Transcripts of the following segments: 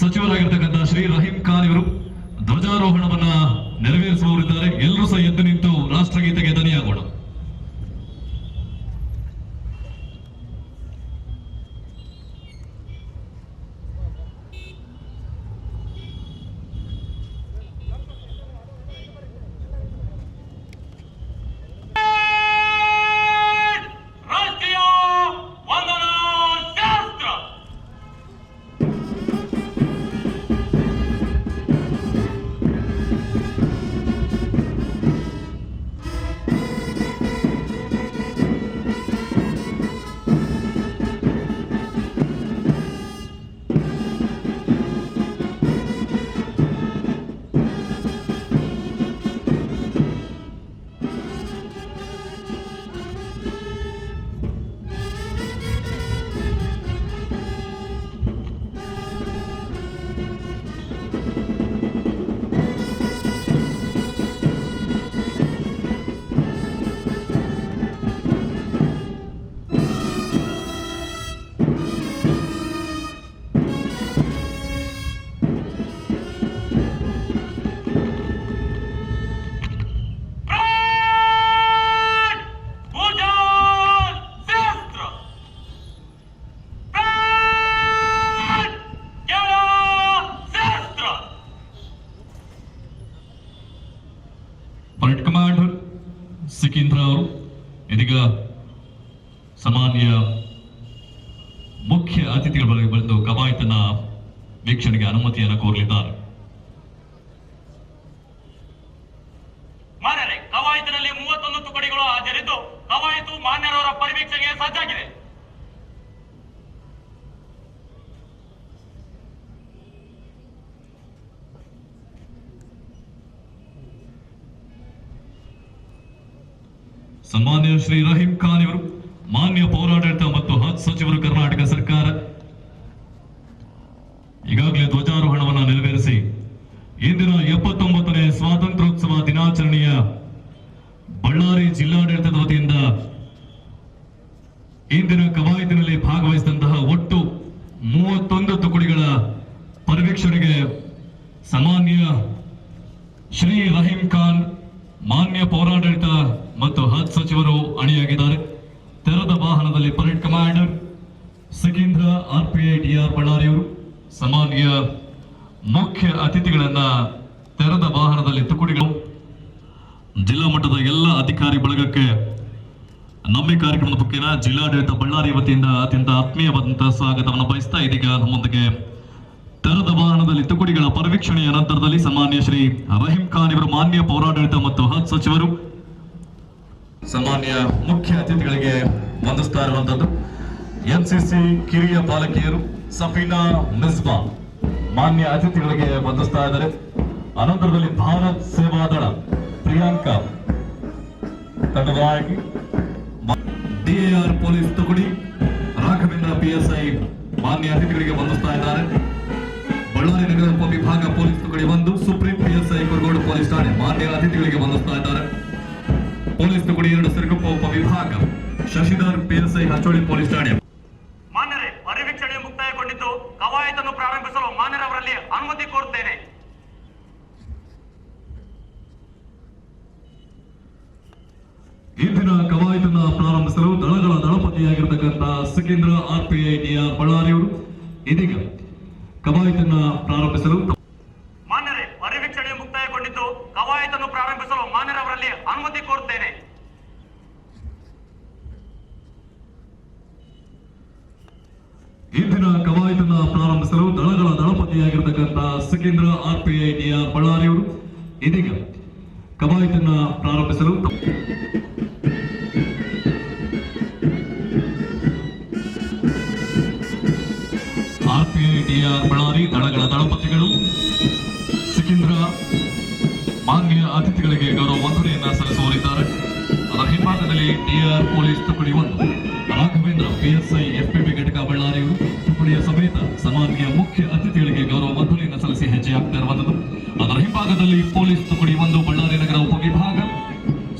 ಸಚಿವರಾಗಿರ್ತಕ್ಕಂಥ ಶ್ರೀ ರಹೀಂ ಖಾನ್ ಇವರು ಧ್ವಜಾರೋಹಣವನ್ನ ನೆರವೇರಿಸುವವರಿದ್ದಾರೆ. ಎಲ್ಲರೂ ಸಹ ಎದ್ದು ಹಾಜರಿದ್ದು ಕವಾಯತು ಮಾನ್ಯರವರ ಪರಿವೀಕ್ಷಣೆಗೆ ಸಜ್ಜಾಗಿದೆ ಸನ್ಮಾನ್ಯ ಶ್ರೀ ರಹೀಂ ಖಾನ್ ಇವರು ಮಾನ್ಯ ಪೌರಾಡಳಿತ ಮತ್ತು ಹಜ್ ಸಚಿವರು ಕರ್ನಾಟಕ ಸರ್ಕಾರ ಪರಿವೀಕ್ಷಣೆಗೆ ಸಾಮಾನ್ಯ ಶ್ರೀ ರಹೀಂ ಖಾನ್ ಮಾನ್ಯ ಪೌರಾಡಳಿತ ಮತ್ತು ಹಜ್ ಸಚಿವರು ಅಣಿಯಾಗಿದ್ದಾರೆ. ತೆರೆದ ವಾಹನದಲ್ಲಿ parade commander Sikandra RPI DR ಬಳ್ಳಾರಿಯವರು ಸಾಮಾನ್ಯ ಮುಖ್ಯ ಅತಿಥಿಗಳನ್ನ ತೆರೆದ ವಾಹನದಲ್ಲಿ ತುಕುಡಿಗಳು. ಜಿಲ್ಲಾ ಮಟ್ಟದ ಎಲ್ಲ ಅಧಿಕಾರಿ ಬಳಗಕ್ಕೆ ನಮ್ಮ ಕಾರ್ಯಕ್ರಮದ ಬಗ್ಗೆ ಜಿಲ್ಲಾಡಳಿತ ಬಳ್ಳಾರಿ ವತಿಯಿಂದ ಅತ್ಯಂತ ಆತ್ಮೀಯವಾದಂತಹ ಸ್ವಾಗತವನ್ನು ಬಯಸ್ತಾ ಇದೀಗ ನಮ್ಮೊಂದಿಗೆ ತೆರೆದ ವಾಹನದಲ್ಲಿ ತುಕುಡಿಗಳ ಪರಿವೀಕ್ಷಣೆಯ ನಂತರದಲ್ಲಿ ಸನ್ಮಾನ್ಯ ಶ್ರೀ ರಹೀಂ ಖಾನ್ ಇವರು ಮಾನ್ಯ ಪೌರಾಡಳಿತ ಮತ್ತು ಹಜ್ ಸಚಿವರು, ಸನ್ಮಾನ್ಯ ಮುಖ್ಯ ಅತಿಥಿಗಳಿಗೆ ವಂದಿಸ್ತಾ ಇರುವಂತದ್ದು ಎನ್ಸಿಸಿ ಕಿರಿಯ ಪಾಲಕಿಯರು ಸಫೀನಾ ಮಿಸ್ಬಾ ಮಾನ್ಯ ಅತಿಥಿಗಳಿಗೆ ವಂದಿಸ್ತಾ ಇದ್ದಾರೆ. ಅನಂತರದಲ್ಲಿ ಭಾರತ್ ಸೇವಾ ದಳ ಪ್ರಿಯಾಂಕಾ ತಂಡದಾಗಿ ಡಿಎಆರ್ ಪೊಲೀಸ್ ತುಕುಡಿ, ರಾಘವೇಂದ್ರ ಪಿಎಸ್ಐ ಮಾನ್ಯ ಅತಿಥಿಗಳಿಗೆ ವಂದಿಸ್ತಾ ಇದ್ದಾರೆ. ಬಳ್ಳಾರಿ ನಗರ ಉಪವಿಭಾಗ ಪೊಲೀಸ್ ತುಕಡಿ ಬಂದು ಸುಪ್ರೀಂ ಪಿಎಸ್ಐ ಕುರುಗೋಡು ಪೊಲೀಸ್ ಠಾಣೆ ಮಾನ್ಯ ಅತಿಥಿಗಳಿಗೆ ವಂದಿಸ್ತಾ ಇದ್ದಾರೆ. ಪೊಲೀಸ್ ತುಕಡಿ ಎರಡು ಸಿರುಗುಪ್ಪ ಉಪವಿಭಾಗ ಶಶಿಧರ್ ಪಿಎಸ್ಐ ಹಚ್ಚೋಳಿ ಪೊಲೀಸ್ ಠಾಣೆ. ಮಾನ್ಯರೇ ಪರಿವೀಕ್ಷಣೆ ಮುಕ್ತಾಯಗೊಂಡಿದ್ದು ಕವಾಯತನ್ನು ಪ್ರಾರಂಭಿಸಲು ಮಾನ್ಯರವರಲ್ಲಿ ಅನುಮತಿ ಕೋರುತ್ತೇನೆ. ಇಂದಿನ ಕವಾಯತನ್ನ ಪ್ರಾರಂಭಿಸಲು ದಳಗಳ ದಳಪತಿಯಾಗಿರ್ತಕ್ಕಂಥ ಸುಖೇಂದ್ರ ಆರ್ಪಿಐಟಿಯ ಬಳ್ಳಾರಿಯವರು ಇದೀಗ ಕವಾಯತನ್ನ ಪ್ರಾರಂಭಿಸಲು ಮಾನ್ಯರೇ ಪರಿವೀಕ್ಷಣೆ ಮುಕ್ತಾಯಗೊಂಡಿದ್ದು ಕವಾಯತನ್ನು ಪ್ರಾರಂಭಿಸಲು ಮಾನ್ಯರವರಲ್ಲಿ ಅನುಮತಿ ಕೋರುತ್ತೇನೆ. ಇಂದಿನ ಕವಾಯತನ್ನ ಪ್ರಾರಂಭಿಸಲು ದಳಗಳ ದಳಪತಿಯಾಗಿರ್ತಕ್ಕಂಥ ಸಿಕೇಂದ್ರ ಆರ್ಪಿಐಟಿಯ ಡಿಆರ್ ಬಳ್ಳಾರಿಯವರು ಇದೀಗ ಕವಾಯತನ್ನ ಪ್ರಾರಂಭಿಸಲು ಬಳ್ಳಾರಿ ದಳಗಳ ದಳಪತಿಗಳು, ಸಿಕಿಂದ್ರ ಮಾನ್ಯ ಅತಿಥಿಗಳಿಗೆ ಗೌರವ ವಂದನೆಯನ್ನ ಸಲ್ಲಿಸುವರಿದ್ದಾರೆ ಅದರ ಹಿಂಭಾಗದಲ್ಲಿ ಡಿಆರ್ ಪೊಲೀಸ್ ತುಕಡಿ ಒಂದು. ರಾಘವೇಂದ್ರ ಪಿಎಸ್ಐ ಎಫ್ಪಿಬಿ ಘಟಕ ಬಳ್ಳಾರಿಯವರು ತುಕಡಿಯ ಸಮೇತ ಸಮಾನ್ಯ ಮುಖ್ಯ ಅತಿಥಿಗಳಿಗೆ ಗೌರವ ವಂದನೆಯನ್ನು ಸಲ್ಲಿಸಿ ಹೆಜ್ಜೆ ಹಾಕ್ತಾ ಇರುವಂತದ್ದು ಅದರ ಹಿಂಭಾಗದಲ್ಲಿ ಪೊಲೀಸ್ ತುಕಡಿ ಒಂದು, ಬಳ್ಳಾರಿ ನಗರ ಉಪವಿಭಾಗ.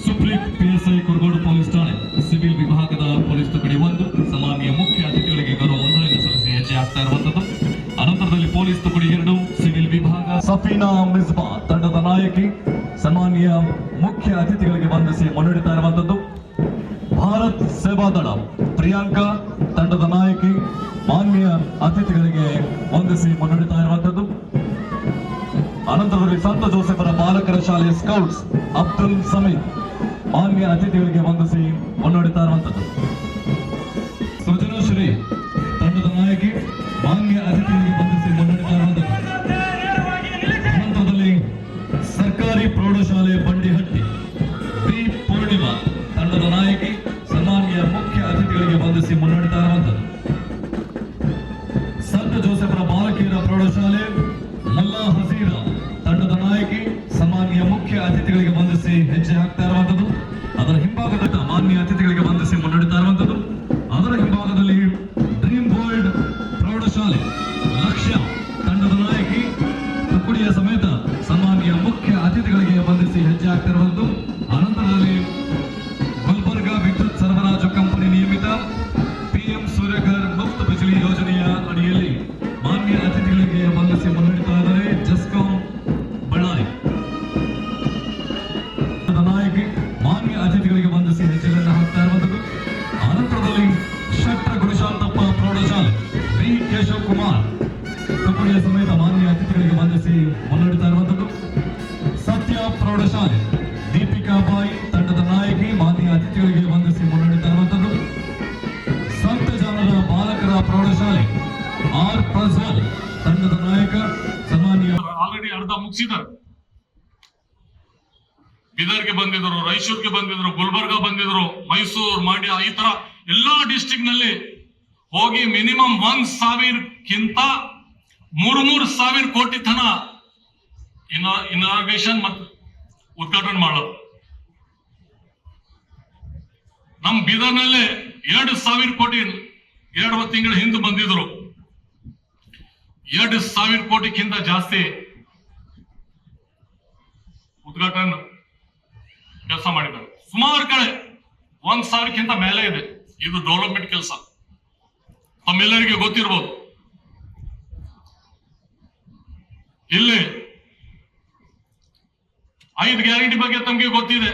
ಸುಪ್ರೀಂ ಪಿಎಸ್ಐ ಕುರುಗೋಡು ಪೊಲೀಸ್ ಠಾಣೆ, ಸಿವಿಲ್ ವಿಭಾಗದ ಪೊಲೀಸ್ ತುಕಡಿ ಒಂದು. ಸಮಾನ್ಯ ಮುಖ್ಯ ಅತಿಥಿಗಳಿಗೆ ಗೌರವ ವಂದನೆಯನ್ನು ಸಲ್ಲಿಸಿ ಹೆಜ್ಜೆ ಹಾಕ್ತಾ ಇರುವಂತದ್ದು ಅನಂತರದಲ್ಲಿ ಪೊಲೀಸ್ ತುಕಡಿ ಸಫೀನಾ ಮಿಸ್ಬಾ ತಂಡದ ನಾಯಕಿ, ಸನ್ಮಾನ್ಯ ಮುಖ್ಯ ಅತಿಥಿಗಳಿಗೆ ವಂದಿಸಿ ಮುನ್ನಡೆತಾ ಇರುವಂತದ್ದು ಭಾರತ್ ಸೇವಾದಳ ಪ್ರಿಯಾಂಕಾ ತಂಡದ ನಾಯಕಿ, ಮಾನ್ಯ ಅತಿಥಿಗಳಿಗೆ ವಂದಿಸಿ ಮುನ್ನಡೆತಾ ಇರುವಂತದ್ದು ಅನಂತರದಲ್ಲಿ ಸಂತ ಜೋಸೆಫರ ಬಾಲಕರ ಶಾಲೆ ಸ್ಕೌಟ್ಸ್, ಅಬ್ದುಲ್ ಸಮೀದ್, ಮಾನ್ಯ ಅತಿಥಿಗಳಿಗೆ ವಂದಿಸಿ ಮುನ್ನಡೆತಾ ಇರುವಂತದ್ದು ಸನ್ಮಾನ್ಯ ಮುಖ್ಯ ಅತಿಥಿಗಳಿಗೆ ಬಂಧಿಸಿ ಹೆಜ್ಜೆ ಹಾಕ್ತಿರುವಂತದ್ದು ನಾಯಕ ಸನ್ಮಾನ್ಯ ಆಲ್ರೆಡಿ ಅರ್ಧ ಮುಗಿಸಿದ್ದಾರೆ. ಬೀದರ್ಗೆ ಬಂದಿದ್ರು, ರಾಯಚೂರ್ಗೆ ಬಂದಿದ್ರು, ಗುಲ್ಬರ್ಗ ಬಂದಿದ್ರು, ಮೈಸೂರು, ಮಂಡ್ಯ, ಈ ತರ ಎಲ್ಲಾ ಡಿಸ್ಟಿಕ್ನಲ್ಲಿ ಹೋಗಿ ಮಿನಿಮಮ್ ಒಂದ್ ಸಾವಿರಕ್ಕಿಂತ ಮೂರು ಮೂರ್ ಸಾವಿರ ಕೋಟಿ ತನ ಇನಾಗ್ರೇಷನ್ ಮತ್ತು ಉದ್ಘಾಟನೆ ಮಾಡೋದು. ನಮ್ ಬೀದರ್ನಲ್ಲೇ ಎರಡು ಸಾವಿರ ಕೋಟಿ ಎರಡು ತಿಂಗಳ ಹಿಂದೆ ಬಂದಿದ್ರು. ಎರಡು ಸಾವಿರ ಕೋಟಿಗಿಂತ ಜಾಸ್ತಿ ಉದ್ಘಾಟನೆ ಕೆಲಸ ಮಾಡಿದ್ದಾರೆ. ಸುಮಾರು ಕಡೆ ಒಂದ್ ಸಾವಿರಕ್ಕಿಂತ ಮೇಲೆ ಇದೆ. ಇದು ಡೆವಲಪ್ಮೆಂಟ್ ಕೆಲಸ. ತಮ್ಮೆಲ್ಲರಿಗೆ ಗೊತ್ತಿರ್ಬೋದು. ಇಲ್ಲಿ ಐದು ಗ್ಯಾರಂಟಿ ಬಗ್ಗೆ ತಮಗೆ ಗೊತ್ತಿದೆ.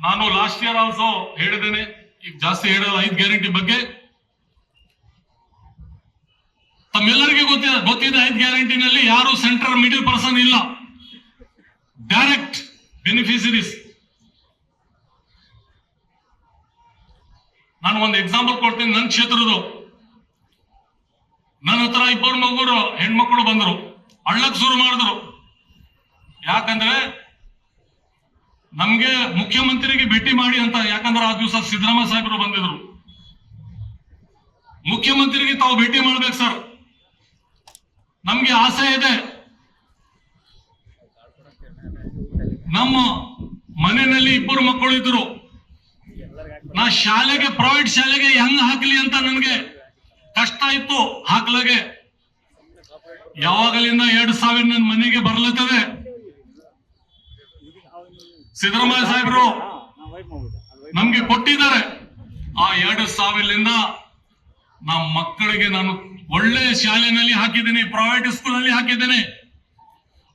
ನಾನು ಲಾಸ್ಟ್ ಇಯರ್ ಆಲ್ಸೋ ಹೇಳಿದ್ದೇನೆ. ಈಗ ಜಾಸ್ತಿ ಹೇಳಲ್ಲ, ಐದು ಗ್ಯಾರಂಟಿ ಬಗ್ಗೆ ತಮ್ಮೆಲ್ಲರಿಗೆ ಗೊತ್ತಿದೆ ಗೊತ್ತಿದೆ ಐದು ಗ್ಯಾರಂಟಿನಲ್ಲಿ ಯಾರು ಸೆಂಟ್ರಲ್ ಮಿಡಿಲ್ ಪರ್ಸನ್ ಇಲ್ಲ. ಡೈರೆಕ್ಟ್ ಬೆನಿಫಿಷರೀಸ್ ನಾನು ಒಂದು ಎಕ್ಸಾಂಪಲ್ ಕೊಡ್ತೀನಿ ನನ್ನ ಕ್ಷೇತ್ರದ್ದು. ನನ್ನ ಹತ್ರ ಇಬ್ಬರು ಮಗುರು, ಹೆಣ್ಮಕ್ಳು ಬಂದರು. ಅಳ್ಳಕ್ ಶುರು ಮಾಡಿದ್ರು. ಯಾಕಂದ್ರೆ ನಮ್ಗೆ ಮುಖ್ಯಮಂತ್ರಿಗೆ ಭೇಟಿ ಮಾಡಿ ಅಂತ, ಯಾಕಂದ್ರೆ ಆ ದಿವಸ ಸಿದ್ದರಾಮಯ್ಯ ಸಾಹೇಬರು ಬಂದಿದ್ರು. ಮುಖ್ಯಮಂತ್ರಿಗೆ ತಾವು ಭೇಟಿ ಮಾಡ್ಬೇಕು, ಸರ್. ನಮ್ಗೆ ಆಸೆ ಇದೆ. ನಮ್ಮ ಮನೆಯಲ್ಲಿ ಇಬ್ಬರು ಮಕ್ಕಳು ಇದ್ರು. ನಾ ಶಾಲೆಗೆ ಪ್ರೈವೇಟ್ ಶಾಲೆಗೆ ಹೆಂಗ್ ಹಾಕ್ಲಿ ಅಂತ ನನಗೆ ಕಷ್ಟ ಇತ್ತು ಹಾಕ್ಲಾಗೆ. ಯಾವಾಗಲಿಂದ ಎರಡ್ ಸಾವಿರ ನನ್ನ ಮನೆಗೆ ಬರ್ಲತ್ತದೆ. ಸಿದ್ದರಾಮಯ್ಯ ಸಾಹೇಬರು ನಮ್ಗೆ ಕೊಟ್ಟಿದ್ದಾರೆ. ಆ ಎರಡು ಸಾವಿರದಿಂದ ನಮ್ಮ ಮಕ್ಕಳಿಗೆ ನಾನು ಒಳ್ಳೆ ಶಾಲೆನಲ್ಲಿ ಹಾಕಿದ್ದೇನೆ ಪ್ರೈವೇಟ್ ಸ್ಕೂಲ್ ಅಲ್ಲಿ ಹಾಕಿದ್ದೇನೆ.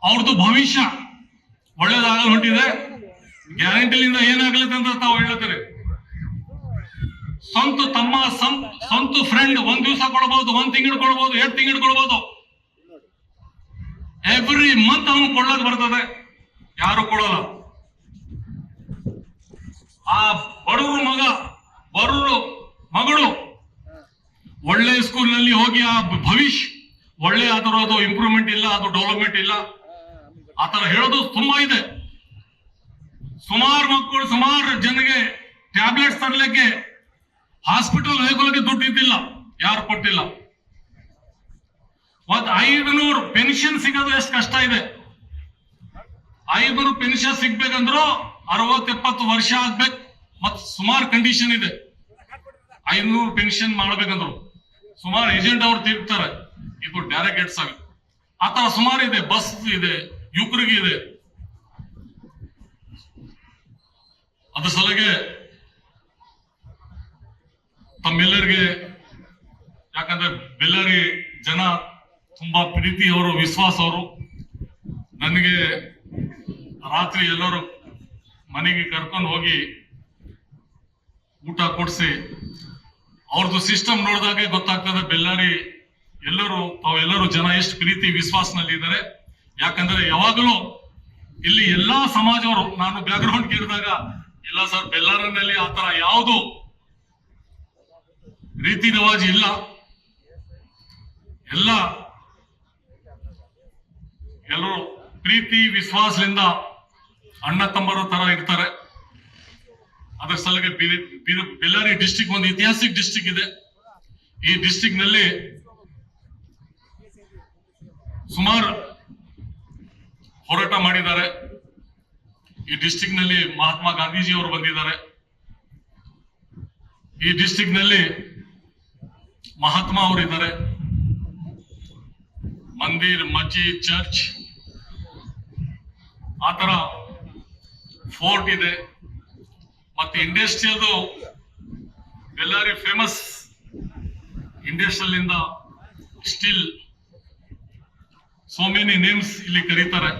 ಅವ್ರದ್ದು ಭವಿಷ್ಯ ಒಳ್ಳೇದಾಗಲು ಹೊಂಟಿದೆ. ಗ್ಯಾರಂಟಿಲಿಂದ ಏನಾಗ್ಲತ್ತೆ ಅಂತ ತಾವು ಹೇಳ್ತಾರೆ ಸ್ವಂತ ತಮ್ಮ ಸ್ವಂತ ಫ್ರೆಂಡ್ ಒಂದ್ ದಿವಸ ಕೊಡಬಹುದು ಒಂದ್ ತಿಂಗಳು ಕೊಡಬಹುದು ಎರಡ್ ತಿಂಗಳು ಕೊಡಬಹುದು ಎವ್ರಿ ಮಂತ್ ಅವನು ಕೊಡ್ಲಕ್ ಬರ್ತದೆ. ಯಾರು ಕೊಡಲ್ಲ. ಆ ಬಡವರು ಮಗ, ಬಡವರು ಮಗಳು ಒಳ್ಳೆ ಸ್ಕೂಲ್ನಲ್ಲಿ ಹೋಗಿ ಆ ಭವಿಷ್ಯ ಒಳ್ಳೆ ಆದರೂ ಅದು ಇಂಪ್ರೂವ್ಮೆಂಟ್ ಇಲ್ಲ, ಅದು ಡೆವಲಪ್ಮೆಂಟ್ ಇಲ್ಲ. ಆತರ ತರ ಹೇಳೋದು ತುಂಬಾ ಇದೆ. ಸುಮಾರು ಮಕ್ಕಳು, ಸುಮಾರು ಜನಗೆ ಟ್ಯಾಬ್ಲೆಟ್ಸ್ ತರಲಿಕ್ಕೆ ಹಾಸ್ಪಿಟಲ್ ಹೋಗೋಕೆ ದುಡ್ಡು ಇದ್ದಿಲ್ಲ, ಯಾರು ಕೊಟ್ಟಿಲ್ಲ. ಮತ್ ಐದುನೂರು ಪೆನ್ಷನ್ ಸಿಗೋದು ಎಷ್ಟು ಕಷ್ಟ ಇದೆ. ಐದುನೂರು ಪೆನ್ಷನ್ ಸಿಗ್ಬೇಕಂದ್ರು ಅರವತ್ತೆಪ್ಪತ್ತು ವರ್ಷ ಆಗ್ಬೇಕು, ಮತ್ತೆ ಸುಮಾರು ಕಂಡೀಷನ್ ಇದೆ. ಐನೂರು ಪೆನ್ಷನ್ ಮಾಡ್ಬೇಕಂದ್ರು. ಸುಮಾರು ಏಜೆಂಟ್ ಅವ್ರು ತಿರ್ತಾರೆ ಇದು ಡೈರೆಕ್ಟ್ ಏಡ್ಸ್ ಆಗುತ್ತೆ ಆ ತರ ಸುಮಾರು ಇದೆ. ಬಸ್ ಇದೆ, ಯುವಕರಿಗೆ ಇದೆ. ಅದ್ರ ಸಲಗೆ ತಮ್ಮೆಲ್ಲರಿಗೆ, ಯಾಕಂದ್ರೆ ಬೆಲ್ಲರಿ ಜನ, ತುಂಬಾ ಪ್ರೀತಿ ಅವರು, ವಿಶ್ವಾಸ ಅವರು. ನನಗೆ ರಾತ್ರಿ ಎಲ್ಲರೂ ಮನೆಗೆ ಕರ್ಕೊಂಡು ಹೋಗಿ ಊಟ ಕೊಡಿಸಿ ಅವ್ರದ್ದು ಸಿಸ್ಟಮ್ ನೋಡಿದಾಗ ಗೊತ್ತಾಗ್ತದೆ, ಬೆಳ್ಳಾರಿ ಎಲ್ಲರೂ, ತಾವೆಲ್ಲರೂ ಜನ ಎಷ್ಟು ಪ್ರೀತಿ, ವಿಶ್ವಾಸನಲ್ಲಿ ಇದ್ದಾರೆ. ಯಾಕಂದ್ರೆ ಯಾವಾಗಲೂ ಇಲ್ಲಿ ಎಲ್ಲಾ ಸಮಾಜವರು, ನಾನು ಬ್ಯಾಕ್ಗ್ರೌಂಡ್ ಕೇಳಿದಾಗ, ಇಲ್ಲ ಸರ್, ಬೆಳ್ಳಾರಿನಲ್ಲಿ ಆತರ ಯಾವುದು ರೀತಿ ರಿವಾಜ್ ಇಲ್ಲ. ಎಲ್ಲ ಎಲ್ಲರೂ ಪ್ರೀತಿ ವಿಶ್ವಾಸದಿಂದ ಅಣ್ಣ ತಮ್ಮರ ತರ ಇರ್ತಾರೆ. ಅದರ ಸಲಗೆ ಬೆಳ್ಳಾರಿ ಡಿಸ್ಟಿಕ್ ಒಂದು ಐತಿಹಾಸಿಕ ಡಿಸ್ಟಿಕ್ ಇದೆ. ಈ ಡಿಸ್ಟಿಕ್ನಲ್ಲಿ ಸುಮಾರು ಹೋರಾಟ ಮಾಡಿದ್ದಾರೆ. ಈ ಡಿಸ್ಟಿಕ್ನಲ್ಲಿ ಮಹಾತ್ಮ ಗಾಂಧೀಜಿ ಅವರು ಬಂದಿದ್ದಾರೆ. ಈ ಡಿಸ್ಟಿಕ್ನಲ್ಲಿ ಮಹಾತ್ಮ ಅವರಿದ್ದಾರೆ. ಮಂದಿರ್ ಮಜ್ಜಿ ಚರ್ಚ್ ಆತರ ಫೋರ್ಟ್ ಇದೆ. ಮತ್ತೆ ಇಂಡಸ್ಟ್ರಿಯಲ್ದು ಬೆಲ್ಲಾರಿ ಫೇಮಸ್ ಇಂಡಸ್ಟ್ರಿಯಲ್ ಇಂದ ಸ್ಟಿಲ್ ಸೋ ಮೆನಿ ನೇಮ್ಸ್ ಇಲ್ಲಿ ಕರೀತಾರೆ.